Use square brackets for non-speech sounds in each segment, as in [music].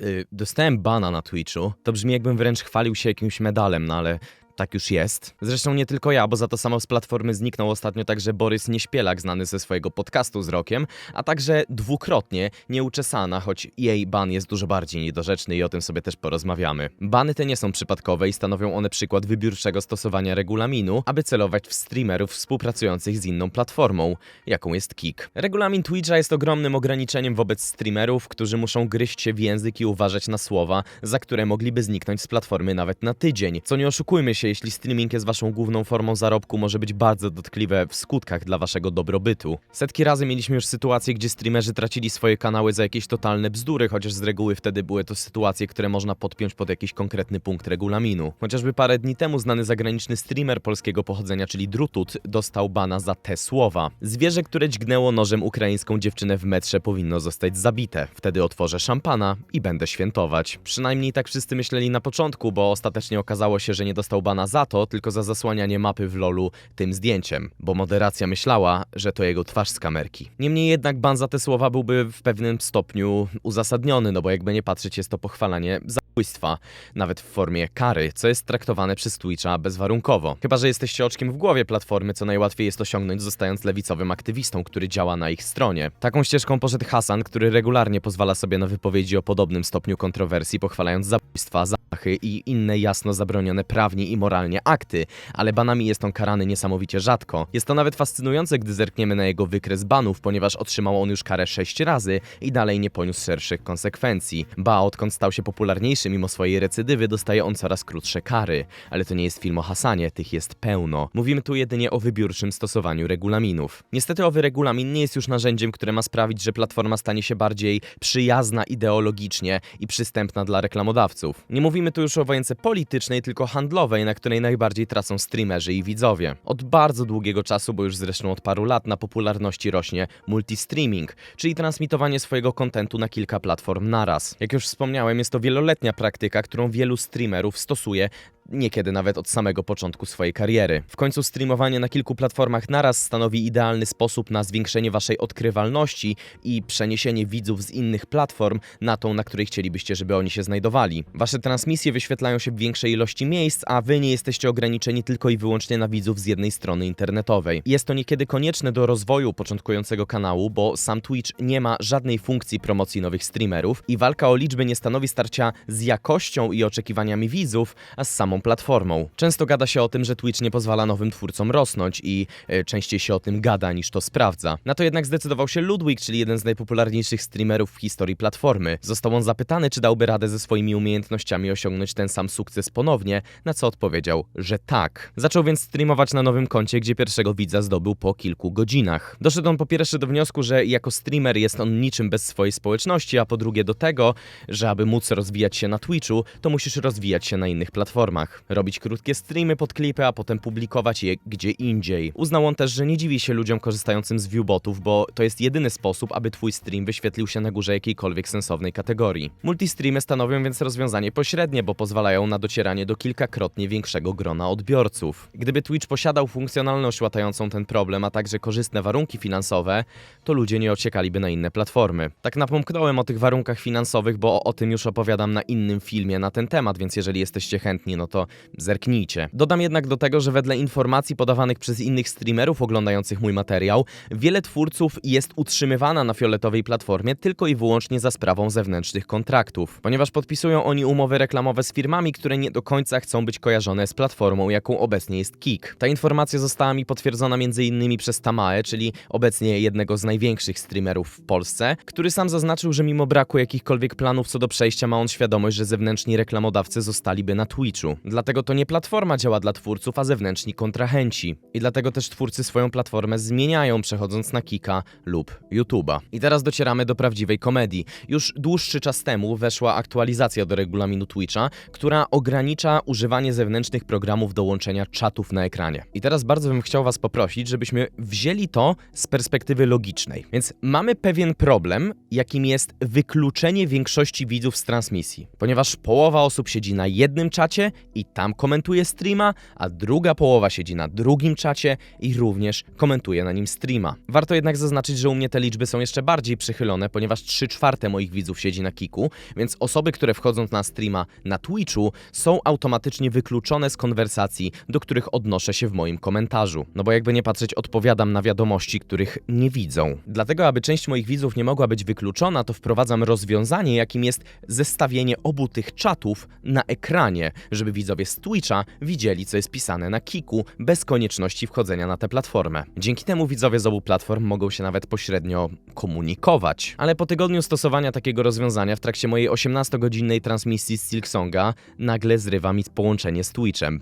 y, dostałem bana na Twitchu. To brzmi jakbym wręcz chwalił się jakimś medalem, no ale tak już jest. Zresztą nie tylko ja, bo za to samo z platformy zniknął ostatnio także Borys Nieśpielak, znany ze swojego podcastu z Rokiem, a także dwukrotnie nieuczesana, choć jej ban jest dużo bardziej niedorzeczny i o tym sobie też porozmawiamy. Bany te nie są przypadkowe i stanowią one przykład wybiórczego stosowania regulaminu, aby celować w streamerów współpracujących z inną platformą, jaką jest Kik. Regulamin Twitcha jest ogromnym ograniczeniem wobec streamerów, którzy muszą gryźć się w język i uważać na słowa, za które mogliby zniknąć z platformy nawet na tydzień. Co nie oszukujmy się, jeśli streaming jest waszą główną formą zarobku, może być bardzo dotkliwe w skutkach dla waszego dobrobytu. Setki razy mieliśmy już sytuacje, gdzie streamerzy tracili swoje kanały za jakieś totalne bzdury, chociaż z reguły wtedy były to sytuacje, które można podpiąć pod jakiś konkretny punkt regulaminu. Chociażby parę dni temu znany zagraniczny streamer polskiego pochodzenia, czyli Drutut, dostał bana za te słowa. Zwierzę, które dźgnęło nożem ukraińską dziewczynę w metrze powinno zostać zabite. Wtedy otworzę szampana i będę świętować. Przynajmniej tak wszyscy myśleli na początku, bo ostatecznie okazało się, że nie dostał bana za to, tylko za zasłanianie mapy w lolu tym zdjęciem, bo moderacja myślała, że to jego twarz z kamerki. Niemniej jednak ban za te słowa byłby w pewnym stopniu uzasadniony, no bo jakby nie patrzeć, jest to pochwalanie zabójstwa, nawet w formie kary, co jest traktowane przez Twitcha bezwarunkowo. Chyba, że jesteście oczkiem w głowie platformy, co najłatwiej jest osiągnąć zostając lewicowym aktywistą, który działa na ich stronie. Taką ścieżką poszedł Hasan, który regularnie pozwala sobie na wypowiedzi o podobnym stopniu kontrowersji, pochwalając zabójstwa, zamachy i inne jasno zabronione prawnie i moralnie akty, ale banami jest on karany niesamowicie rzadko. Jest to nawet fascynujące, gdy zerkniemy na jego wykres banów, ponieważ otrzymał on już karę 6 razy i dalej nie poniósł szerszych konsekwencji. Ba, odkąd stał się popularniejszy mimo swojej recydywy, dostaje on coraz krótsze kary. Ale to nie jest film o Hasanie, tych jest pełno. Mówimy tu jedynie o wybiórczym stosowaniu regulaminów. Niestety owy regulamin nie jest już narzędziem, które ma sprawić, że platforma stanie się bardziej przyjazna ideologicznie i przystępna dla reklamodawców. Nie mówimy tu już o wojence politycznej, tylko handlowej, na której najbardziej tracą streamerzy i widzowie. Od bardzo długiego czasu, bo już zresztą od paru lat na popularności rośnie multistreaming, czyli transmitowanie swojego kontentu na kilka platform naraz. Jak już wspomniałem, jest to wieloletnia praktyka, którą wielu streamerów stosuje niekiedy nawet od samego początku swojej kariery. W końcu streamowanie na kilku platformach naraz stanowi idealny sposób na zwiększenie waszej odkrywalności i przeniesienie widzów z innych platform na tą, na której chcielibyście, żeby oni się znajdowali. Wasze transmisje wyświetlają się w większej ilości miejsc, a wy nie jesteście ograniczeni tylko i wyłącznie na widzów z jednej strony internetowej. Jest to niekiedy konieczne do rozwoju początkującego kanału, bo sam Twitch nie ma żadnej funkcji promocji nowych streamerów i walka o liczby nie stanowi starcia z jakością i oczekiwaniami widzów, a z samą platformą. Często gada się o tym, że Twitch nie pozwala nowym twórcom rosnąć i e, częściej się o tym gada niż to sprawdza. Na to jednak zdecydował się Ludwig, czyli jeden z najpopularniejszych streamerów w historii platformy. Został on zapytany, czy dałby radę ze swoimi umiejętnościami osiągnąć ten sam sukces ponownie, na co odpowiedział, że tak. Zaczął więc streamować na nowym koncie, gdzie pierwszego widza zdobył po kilku godzinach. Doszedł on po pierwsze do wniosku, że jako streamer jest on niczym bez swojej społeczności, a po drugie do tego, że aby móc rozwijać się na Twitchu, to musisz rozwijać się na innych platformach. Robić krótkie streamy pod klipy, a potem publikować je gdzie indziej. Uznał on też, że nie dziwi się ludziom korzystającym z viewbotów, bo to jest jedyny sposób, aby twój stream wyświetlił się na górze jakiejkolwiek sensownej kategorii. Multistreamy stanowią więc rozwiązanie pośrednie, bo pozwalają na docieranie do kilkakrotnie większego grona odbiorców. Gdyby Twitch posiadał funkcjonalność łatającą ten problem, a także korzystne warunki finansowe, to ludzie nie ociekaliby na inne platformy. Tak napomknąłem o tych warunkach finansowych, bo o tym już opowiadam na innym filmie na ten temat, więc jeżeli jesteście chętni, no to zerknijcie. Dodam jednak do tego, że wedle informacji podawanych przez innych streamerów oglądających mój materiał, wiele twórców jest utrzymywana na fioletowej platformie tylko i wyłącznie za sprawą zewnętrznych kontraktów, ponieważ podpisują oni umowy reklamowe z firmami, które nie do końca chcą być kojarzone z platformą, jaką obecnie jest Kik. Ta informacja została mi potwierdzona m.in. przez Tamae, czyli obecnie jednego z największych streamerów w Polsce, który sam zaznaczył, że mimo braku jakichkolwiek planów co do przejścia ma on świadomość, że zewnętrzni reklamodawcy zostaliby na Twitchu. Dlatego to nie platforma działa dla twórców, a zewnętrzni kontrahenci. I dlatego też twórcy swoją platformę zmieniają, przechodząc na Kika lub YouTube'a. I teraz docieramy do prawdziwej komedii. Już dłuższy czas temu weszła aktualizacja do regulaminu Twitcha, która ogranicza używanie zewnętrznych programów do łączenia czatów na ekranie. I teraz bardzo bym chciał Was poprosić, żebyśmy wzięli to z perspektywy logicznej. Więc mamy pewien problem, jakim jest wykluczenie większości widzów z transmisji, ponieważ połowa osób siedzi na jednym czacie i tam komentuje streama, a druga połowa siedzi na drugim czacie i również komentuje na nim streama. Warto jednak zaznaczyć, że u mnie te liczby są jeszcze bardziej przychylone, ponieważ 3 czwarte moich widzów siedzi na Kiku, więc osoby, które wchodzą na streama na Twitchu są automatycznie wykluczone z konwersacji, do których odnoszę się w moim komentarzu. No bo jakby nie patrzeć, odpowiadam na wiadomości, których nie widzą. Dlatego, aby część moich widzów nie mogła być wykluczona, to wprowadzam rozwiązanie, jakim jest zestawienie obu tych czatów na ekranie, żeby widzowie z Twitcha widzieli, co jest pisane na Kiku, bez konieczności wchodzenia na tę platformę. Dzięki temu widzowie z obu platform mogą się nawet pośrednio komunikować. Ale po tygodniu stosowania takiego rozwiązania w trakcie mojej 18-godzinnej transmisji z Silksonga nagle zrywa mi połączenie z Twitchem.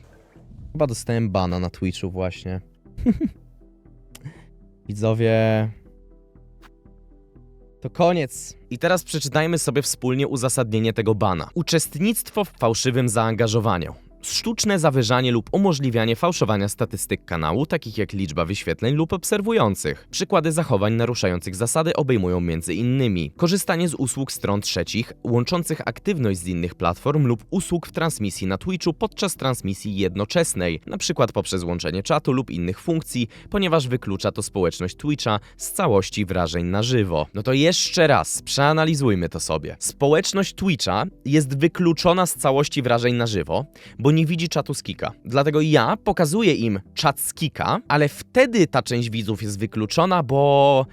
Chyba dostałem bana na Twitchu właśnie. [laughs] Widzowie... To koniec. I teraz przeczytajmy sobie wspólnie uzasadnienie tego bana. Uczestnictwo w fałszywym zaangażowaniu. Sztuczne zawyżanie lub umożliwianie fałszowania statystyk kanału, takich jak liczba wyświetleń lub obserwujących. Przykłady zachowań naruszających zasady obejmują m.in. korzystanie z usług stron trzecich, łączących aktywność z innych platform lub usług w transmisji na Twitchu podczas transmisji jednoczesnej, np. poprzez łączenie czatu lub innych funkcji, ponieważ wyklucza to społeczność Twitcha z całości wrażeń na żywo. No to jeszcze raz, przeanalizujmy to sobie. Społeczność Twitcha jest wykluczona z całości wrażeń na żywo, bo nie widzi czatu z Kika. Dlatego ja pokazuję im czat z Kika, ale wtedy ta część widzów jest wykluczona, bo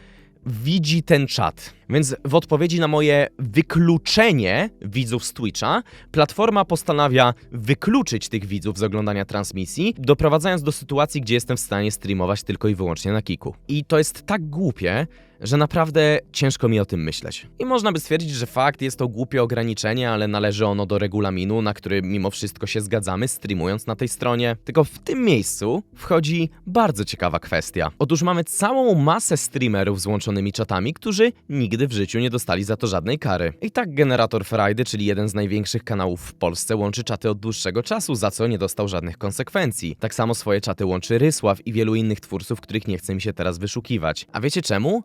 widzi ten czat. Więc w odpowiedzi na moje wykluczenie widzów z Twitcha, platforma postanawia wykluczyć tych widzów z oglądania transmisji, doprowadzając do sytuacji, gdzie jestem w stanie streamować tylko i wyłącznie na Kiku. I to jest tak głupie, że naprawdę ciężko mi o tym myśleć. I można by stwierdzić, że fakt jest to głupie ograniczenie, ale należy ono do regulaminu, na który mimo wszystko się zgadzamy, streamując na tej stronie. Tylko w tym miejscu wchodzi bardzo ciekawa kwestia. Otóż mamy całą masę streamerów z łączonymi czatami, którzy nigdy w życiu nie dostali za to żadnej kary. I tak generator Friday, czyli jeden z największych kanałów w Polsce, łączy czaty od dłuższego czasu, za co nie dostał żadnych konsekwencji. Tak samo swoje czaty łączy Rysław i wielu innych twórców, których nie chce mi się teraz wyszukiwać. A wiecie czemu?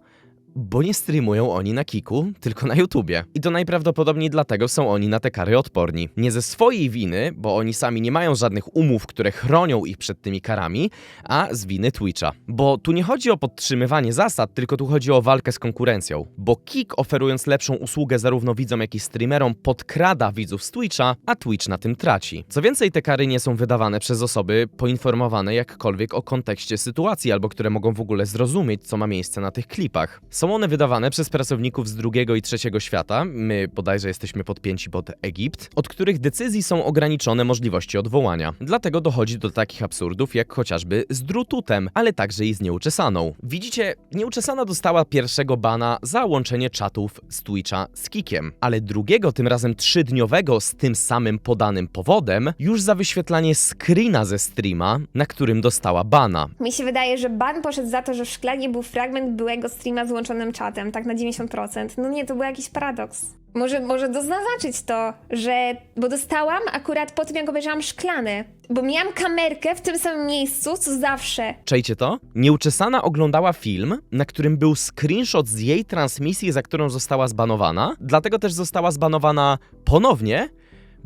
Bo nie streamują oni na Kiku, tylko na YouTubie. I to najprawdopodobniej dlatego są oni na te kary odporni. Nie ze swojej winy, bo oni sami nie mają żadnych umów, które chronią ich przed tymi karami, a z winy Twitcha. Bo tu nie chodzi o podtrzymywanie zasad, tylko tu chodzi o walkę z konkurencją. Bo Kik oferując lepszą usługę zarówno widzom, jak i streamerom podkrada widzów z Twitcha, a Twitch na tym traci. Co więcej, te kary nie są wydawane przez osoby poinformowane jakkolwiek o kontekście sytuacji, albo które mogą w ogóle zrozumieć, co ma miejsce na tych klipach. Są one wydawane przez pracowników z drugiego i trzeciego świata, my bodajże jesteśmy podpięci pod Egipt, od których decyzji są ograniczone możliwości odwołania. Dlatego dochodzi do takich absurdów, jak chociażby z drututem, ale także i z nieuczesaną. Widzicie, nieuczesana dostała pierwszego bana za łączenie czatów z Twitcha z Kikiem, ale drugiego, tym razem trzydniowego z tym samym podanym powodem, już za wyświetlanie screena ze streama, na którym dostała bana. Mi się wydaje, że ban poszedł za to, że w szklanie był fragment byłego streama z czatem, tak na 90%. No nie, to był jakiś paradoks. Może, może doznaczyć to, że. Bo dostałam akurat po tym, jak obejrzałam szklany. Bo miałam kamerkę w tym samym miejscu, co zawsze. Czejcie to? Nieuczesana oglądała film, na którym był screenshot z jej transmisji, za którą została zbanowana, dlatego też została zbanowana ponownie,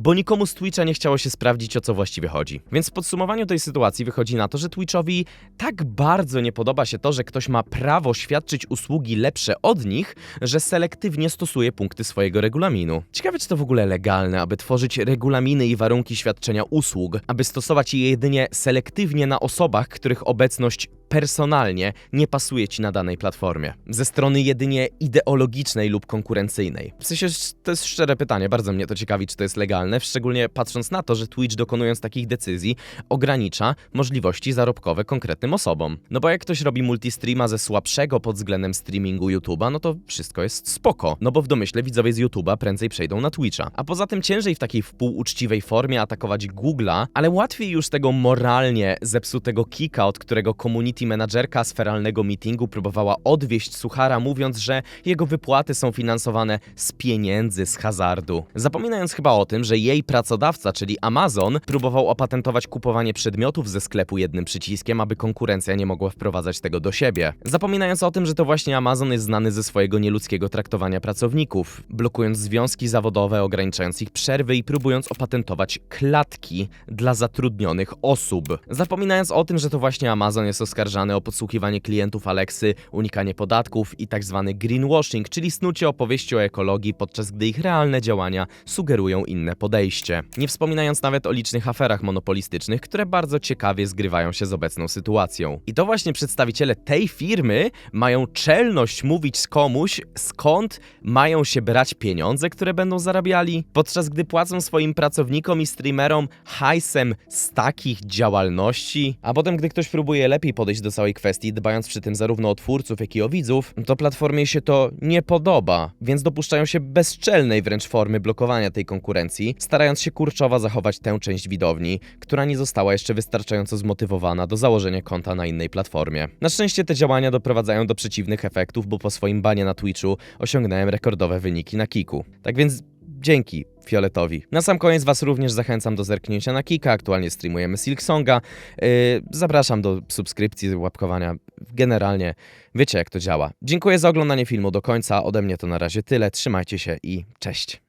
bo nikomu z Twitcha nie chciało się sprawdzić, o co właściwie chodzi. Więc w podsumowaniu tej sytuacji wychodzi na to, że Twitchowi tak bardzo nie podoba się to, że ktoś ma prawo świadczyć usługi lepsze od nich, że selektywnie stosuje punkty swojego regulaminu. Ciekawe, czy to w ogóle legalne, aby tworzyć regulaminy i warunki świadczenia usług, aby stosować je jedynie selektywnie na osobach, których obecność personalnie nie pasuje ci na danej platformie. Ze strony jedynie ideologicznej lub konkurencyjnej. W sensie to jest szczere pytanie, bardzo mnie to ciekawi, czy to jest legalne, szczególnie patrząc na to, że Twitch dokonując takich decyzji ogranicza możliwości zarobkowe konkretnym osobom. No bo jak ktoś robi multistreama ze słabszego pod względem streamingu YouTube'a, no to wszystko jest spoko. No bo w domyśle widzowie z YouTube'a prędzej przejdą na Twitcha. A poza tym ciężej w takiej wpółuczciwej formie atakować Google'a, ale łatwiej już tego moralnie zepsutego kika, od którego community managerka z feralnego meetingu próbowała odwieść suchara, mówiąc, że jego wypłaty są finansowane z pieniędzy z hazardu. Zapominając chyba o tym, że że jej pracodawca, czyli Amazon, próbował opatentować kupowanie przedmiotów ze sklepu jednym przyciskiem, aby konkurencja nie mogła wprowadzać tego do siebie. Zapominając o tym, że to właśnie Amazon jest znany ze swojego nieludzkiego traktowania pracowników, blokując związki zawodowe, ograniczając ich przerwy i próbując opatentować klatki dla zatrudnionych osób. Zapominając o tym, że to właśnie Amazon jest oskarżany o podsłuchiwanie klientów Alexy, unikanie podatków i tak zwany greenwashing, czyli snucie opowieści o ekologii, podczas gdy ich realne działania sugerują inne podejście. Nie wspominając nawet o licznych aferach monopolistycznych, które bardzo ciekawie zgrywają się z obecną sytuacją. I to właśnie przedstawiciele tej firmy mają czelność mówić z komuś, skąd mają się brać pieniądze, które będą zarabiali, podczas gdy płacą swoim pracownikom i streamerom hajsem z takich działalności, a potem gdy ktoś próbuje lepiej podejść do całej kwestii, dbając przy tym zarówno o twórców, jak i o widzów, to platformie się to nie podoba, więc dopuszczają się bezczelnej wręcz formy blokowania tej konkurencji, starając się kurczowo zachować tę część widowni, która nie została jeszcze wystarczająco zmotywowana do założenia konta na innej platformie. Na szczęście te działania doprowadzają do przeciwnych efektów, bo po swoim banie na Twitchu osiągnąłem rekordowe wyniki na Kiku. Tak więc dzięki Fioletowi. Na sam koniec Was również zachęcam do zerknięcia na Kika. Aktualnie streamujemy Silksonga. Yy, zapraszam do subskrypcji, łapkowania. Generalnie wiecie jak to działa. Dziękuję za oglądanie filmu do końca. Ode mnie to na razie tyle. Trzymajcie się i cześć.